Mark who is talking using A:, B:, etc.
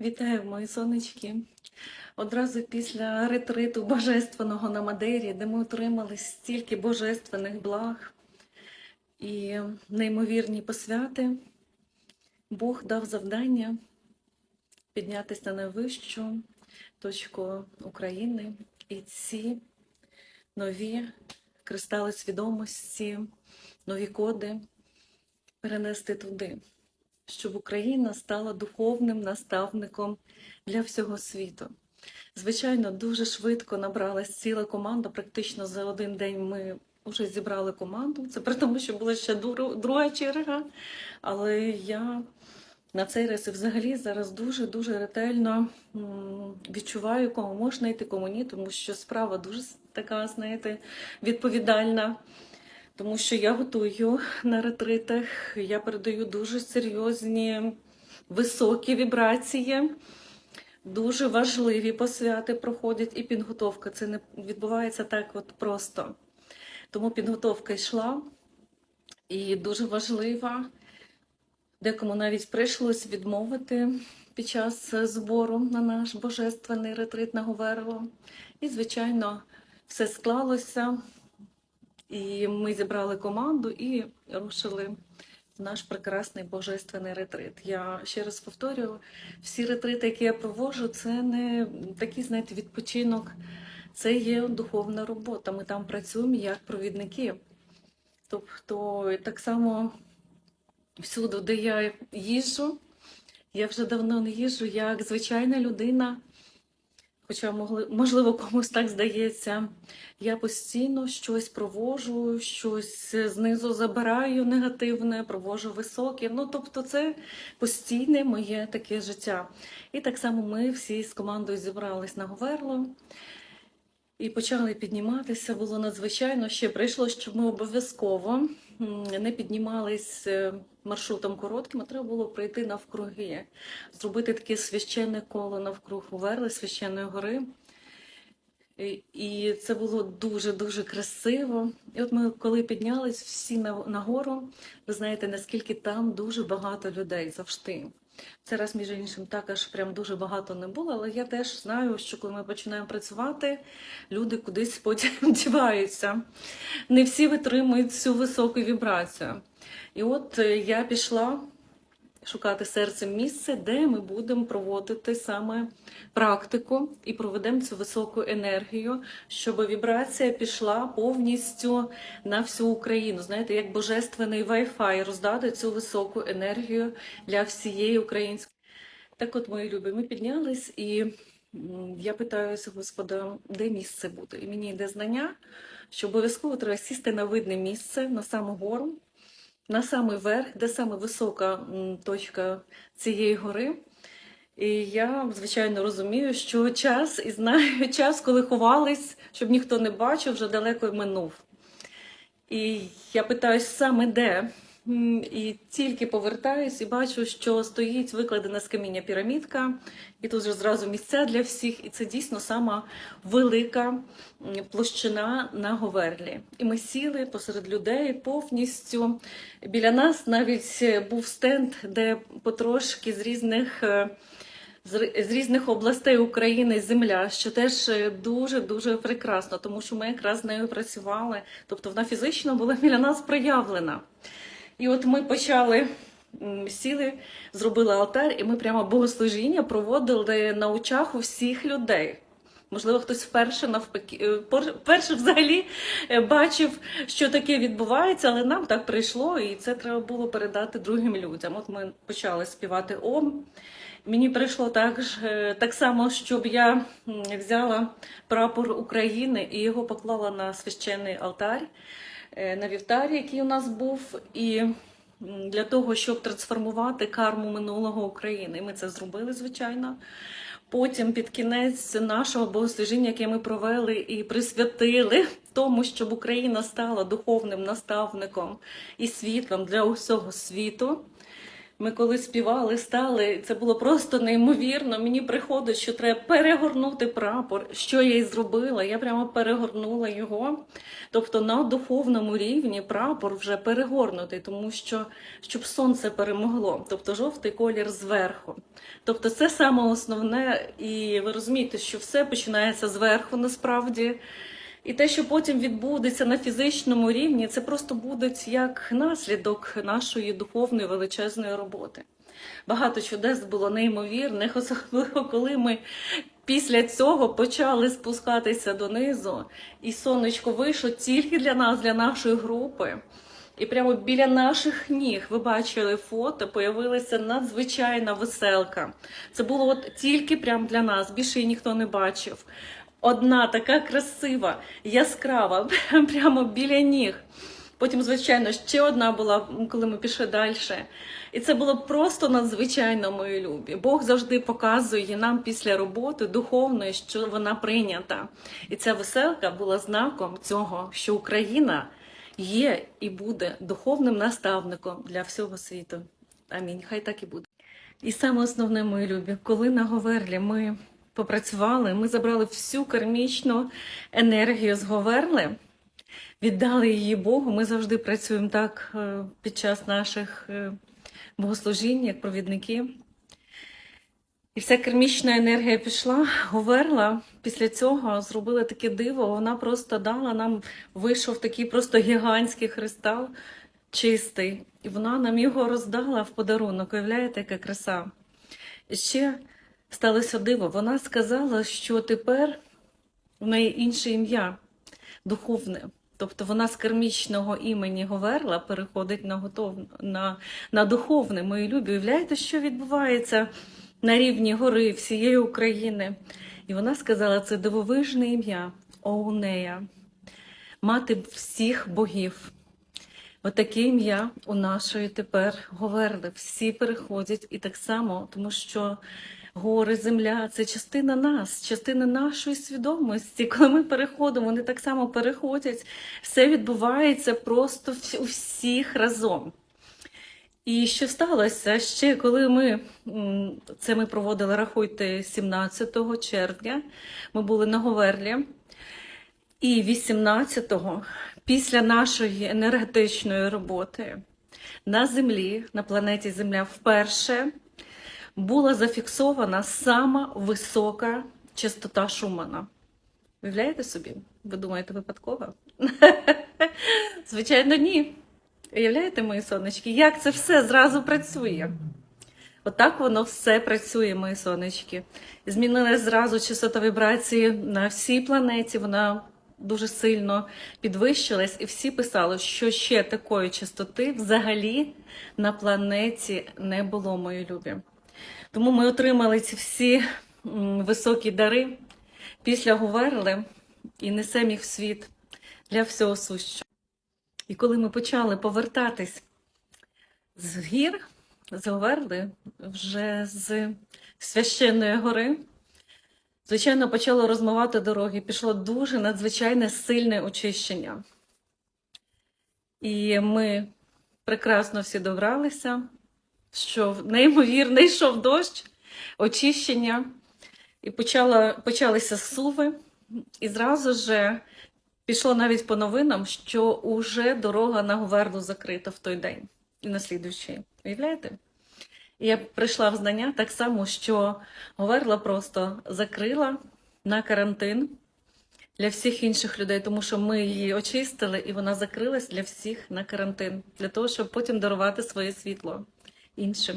A: Вітаю, мої сонечки. Одразу після ретриту божественного на Мадері, де ми отримали стільки божественних благ і неймовірні посвяти, Бог дав завдання піднятися на найвищу точку України і ці нові кристали свідомості, нові коди перенести туди щоб Україна стала духовним наставником для всього світу. Звичайно, дуже швидко набралась ціла команда. Практично за один день ми вже зібрали команду. Це при тому, що була ще друга черга. Але я на цей раз і взагалі зараз дуже дуже ретельно відчуваю, кому можна йти, кому ні, тому що справа дуже така, знаєте, відповідальна. Тому що я готую на ретритах, я передаю дуже серйозні, високі вібрації, дуже важливі посвяти проходять і підготовка. Це не відбувається так от просто. Тому підготовка йшла і дуже важлива. Декому навіть прийшлось відмовити під час збору на наш божественний ретрит на Говерло. І, звичайно, все склалося. І ми зібрали команду і рушили в наш прекрасний божественний ретрит. Я ще раз повторюю, всі ретрити, які я проводжу, це не такий, знаєте, відпочинок, це є духовна робота. Ми там працюємо як провідники. Тобто, так само всюди, де я їжджу, я вже давно не їжджу як звичайна людина. Хоча, можливо, комусь так здається, я постійно щось провожу, щось знизу забираю негативне, провожу високе. Ну, тобто, це постійне моє таке життя. І так само ми всі з командою зібрались на Говерло і почали підніматися. Було надзвичайно. Ще прийшло, щоб ми обов'язково не піднімались е, маршрутом коротким, а треба було пройти навкруги, зробити таке священне коло навкруг Верли, священної гори. І- це було дуже-дуже красиво. І от ми, коли піднялись всі нагору, на гору, ви знаєте, наскільки там дуже багато людей завжди. Це раз, між іншим, також прям дуже багато не було, але я теж знаю, що коли ми починаємо працювати, люди кудись потім діваються. Не всі витримують цю високу вібрацію. І от е, я пішла шукати серцем місце, де ми будемо проводити саме практику і проведемо цю високу енергію, щоб вібрація пішла повністю на всю Україну. Знаєте, як божественний Wi-Fi роздати цю високу енергію для всієї української. Так от, мої любі, ми піднялись і я питаюся Господа, де місце буде. І мені йде знання, що обов'язково треба сісти на видне місце, на саму гору, на самий верх, де саме висока точка цієї гори. І я, звичайно, розумію, що час і знаю час, коли ховались, щоб ніхто не бачив, вже далеко минув. І я питаюсь саме де. І тільки повертаюсь і бачу, що стоїть викладена з каміння пірамідка, і тут же зразу місця для всіх. І це дійсно сама велика площина на Говерлі. І ми сіли посеред людей повністю. Біля нас навіть е, був стенд, де потрошки з різних. е, з різних областей України земля, що теж е, дуже дуже прекрасно, тому що ми якраз з нею працювали. Тобто вона фізично була біля нас проявлена. І от ми почали сіли, зробили алтар, і ми прямо богослужіння проводили на очах у всіх людей. Можливо, хтось вперше навпаки е, вперше взагалі е, бачив, що таке відбувається, але нам так прийшло, і це треба було передати другим людям. От ми почали співати Ом. Мені прийшло також е, так само, щоб я взяла прапор України і його поклала на священний алтар, е, на вівтарі, який у нас був, і для того, щоб трансформувати карму минулого України. Ми це зробили, звичайно. Потім під кінець нашого богослужіння, яке ми провели і присвятили тому, щоб Україна стала духовним наставником і світлом для усього світу. Ми коли співали, стали, це було просто неймовірно. Мені приходить, що треба перегорнути прапор. Що я і зробила? Я прямо перегорнула його. Тобто на духовному рівні прапор вже перегорнутий, тому що щоб сонце перемогло, тобто жовтий колір зверху. Тобто це саме основне, і ви розумієте, що все починається зверху насправді. І те, що потім відбудеться на фізичному рівні, це просто буде як наслідок нашої духовної величезної роботи. Багато чудес було неймовірних, особливо коли ми після цього почали спускатися донизу, і сонечко вийшло тільки для нас, для нашої групи. І прямо біля наших ніг ви бачили фото, появилася надзвичайна веселка. Це було от тільки прямо для нас, більше її ніхто не бачив. Одна така красива, яскрава, прямо біля ніг. Потім, звичайно, ще одна була, коли ми пішли далі. І це було просто надзвичайно мої любі. Бог завжди показує нам після роботи духовної, що вона прийнята. І ця веселка була знаком цього, що Україна є і буде духовним наставником для всього світу. Амінь. Хай так і буде. І саме основне, мої любі, коли на Говерлі ми попрацювали, ми забрали всю кармічну енергію з Говерли, віддали її Богу. Ми завжди працюємо так е, під час наших е, богослужінь, як провідники. І вся кермічна енергія пішла, Говерла. Після цього зробила таке диво. Вона просто дала нам, вийшов такий просто гігантський кристал чистий. І вона нам його роздала в подарунок. Уявляєте, яка краса? І ще сталося диво. Вона сказала, що тепер в неї інше ім'я духовне. Тобто вона з кармічного імені Говерла переходить на готов... на, на духовне, мої любі. Уявляєте, що відбувається на рівні гори всієї України? І вона сказала, це дивовижне ім'я Оунея, мати всіх богів. Отаке ім'я у нашої тепер Говерли. Всі переходять і так само, тому що гори, земля це частина нас, частина нашої свідомості. Коли ми переходимо, вони так само переходять. Все відбувається просто у всіх разом. І що сталося ще, коли ми це ми проводили, рахуйте, 17 червня, ми були на Говерлі. І 18-го, після нашої енергетичної роботи на Землі, на планеті Земля, вперше була зафіксована сама висока частота Шумана. Уявляєте собі? Ви думаєте, випадково? Звичайно, ні. Уявляєте, мої сонечки, як це все зразу працює? Отак воно все працює, мої сонечки. Змінили зразу частота вібрації на всій планеті. Вона дуже сильно підвищилась, і всі писали, що ще такої частоти взагалі на планеті не було, мої любі. Тому ми отримали ці всі високі дари після Говерли і несемо їх в світ для всього сущого. І коли ми почали повертатись з гір, з Говерли, вже з священної гори, звичайно, почало розмивати дороги. Пішло дуже надзвичайне сильне очищення. І ми прекрасно всі добралися, що неймовірно йшов дощ, очищення, і почала, почалися суви, і зразу же пішло навіть по новинам, що уже дорога на Говерлу закрита в той день і на слідуючий. Уявляєте? І я прийшла в знання так само, що Говерла просто закрила на карантин для всіх інших людей, тому що ми її очистили, і вона закрилась для всіх на карантин, для того, щоб потім дарувати своє світло іншим.